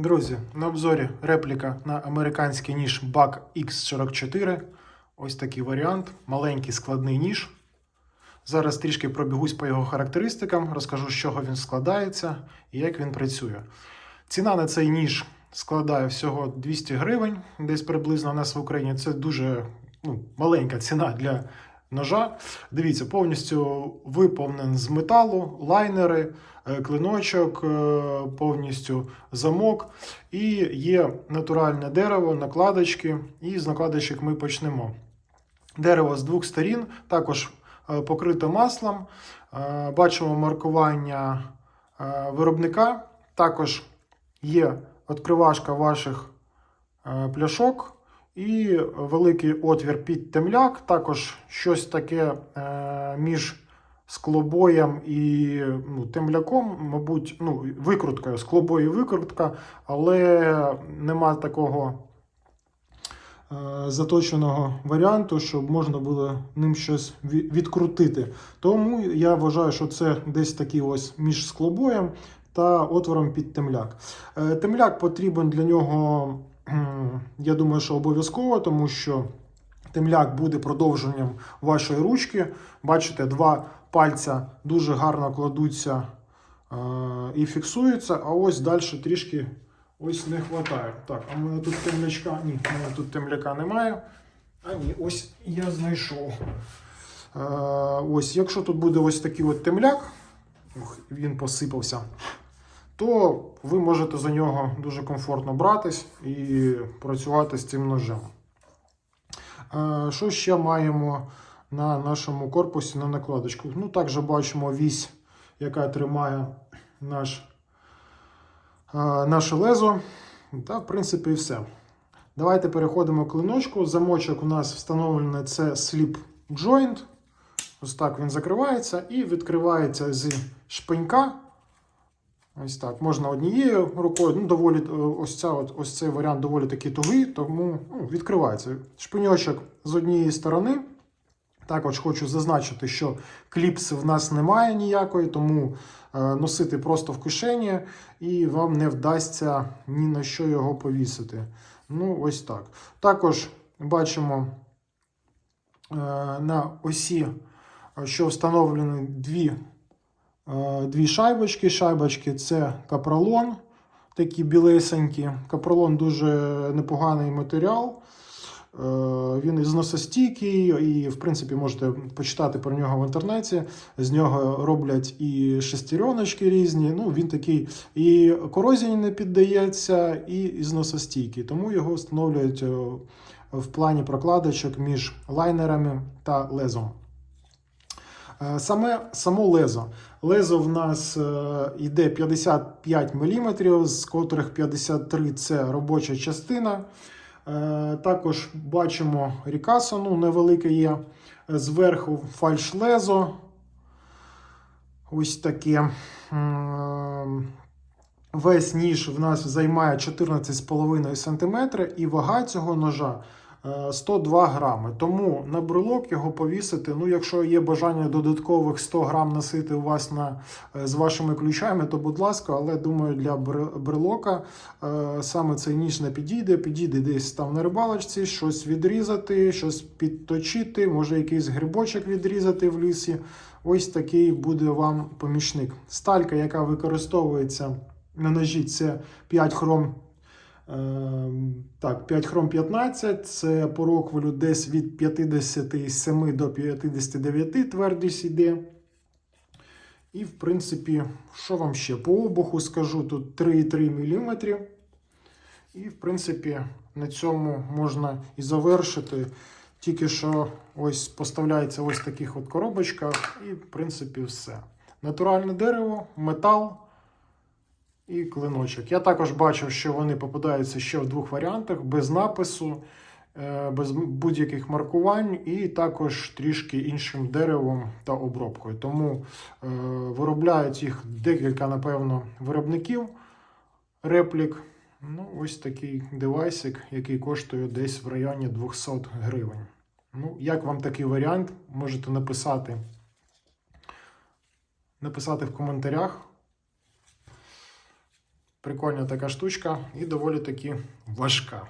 Друзі, на обзорі репліка на американський ніж BAC X44. Ось такий варіант. Маленький складний ніж. Зараз трішки пробігусь по його характеристикам, розкажу, з чого він складається і як він працює. Ціна на цей ніж складає всього 200 гривень, десь приблизно у нас в Україні. Це дуже ну, маленька ціна для ножа. Дивіться, повністю виповнен з металу, лайнери, е, клиночок, е, повністю замок. І є натуральне дерево, накладочки. І з накладочок ми почнемо. Дерево з двох сторін, також е, покрите маслом. Бачимо маркування виробника. Також є відкривашка ваших пляшок і великий отвір під темляк. Також щось таке е, між склобоєм і ну, темляком, мабуть, ну, викруткою, склобой викрутка, але нема такого е, заточеного варіанту, щоб можна було ним щось відкрутити. Тому я вважаю, що це десь такий ось між склобоєм та отвором під темляк. Е, Темляк потрібен для нього, я думаю, що обов'язково, тому що темляк буде продовженням вашої ручки. Бачите, два пальця дуже гарно кладуться е, і фіксуються, а ось далі трішки ось не вистачає. Так, а в мене тут темлячка. Ні, в мене тут темляка немає. А ні, ось я знайшов. Е, ось, якщо тут буде ось такий от темляк, він посипався, то ви можете за нього дуже комфортно братись і працювати з цим ножем. Е, Що ще маємо на нашому корпусі на накладочку? Ну, також бачимо вісь, яка тримає наш, е, наше лезо. Та, в принципі, і все. Давайте переходимо к клиночку. Замочок у нас встановлений це slip joint. Ось так він закривається і відкривається з шпинька. Ось так. Можна однією рукою. Ну, доволі, е, ось, ця, ось цей варіант доволі таки тугий, тому ну, відкривається. Шпиньочок з однієї сторони. Також хочу зазначити, що кліпси в нас немає ніякої, тому е, носити просто в кишені і вам не вдасться ні на що його повісити. Ну, ось так. Також бачимо е, на осі, що встановлені дві, дві шайбочки. Шайбочки це капролон, такі білесенькі. Капролон дуже непоганий матеріал. Е, Він зносостійкий, і, в принципі, можете почитати про нього в інтернеті. З нього роблять і шестереночки різні. Ну, він такий і корозії не піддається, і зносостійкий. Тому його встановлюють е, в плані прокладочок між лайнерами та лезом. Е, Саме само лезо. Лезо в нас е, йде 55 мм, з котрих 53 це робоча частина. Е, Також бачимо рікасо, ну, невелике є. Зверху фальш-лезо. Ось таке. Весь ніж в нас займає 14,5 см, і вага цього ножа 102 грами. Тому на брелок його повісити. Ну, якщо є бажання додаткових 100 грам носити у вас на, е, з вашими ключами, то будь ласка, але думаю, для бр- брелока е, саме цей ніж не підійде. Підійде десь там на рибалочці, щось відрізати, щось підточити, може якийсь грибочок відрізати в лісі. Ось такий буде вам помічник. Сталька, яка використовується на ножі, це 5 хром. Е, Так, 5 хром 15, це по роквелю десь від 57 до 59 твердість іде. І, в принципі, що вам ще? По обуху скажу, тут 3,3 мм. І, в принципі, на цьому можна і завершити. Тільки що ось поставляється ось в таких от коробочках, і, в принципі, все. Натуральне дерево, метал і клиночок. Я також бачив, що вони попадаються ще в двох варіантах: без напису, е, без будь-яких маркувань, і також трішки іншим деревом та обробкою. Тому е, виробляють їх декілька, напевно, виробників реплік. Ну, ось такий девайсик, який коштує десь в районі 200 гривень. Ну, як вам такий варіант? Можете написати, написати в коментарях. Прикольна така штучка і доволі таки важка.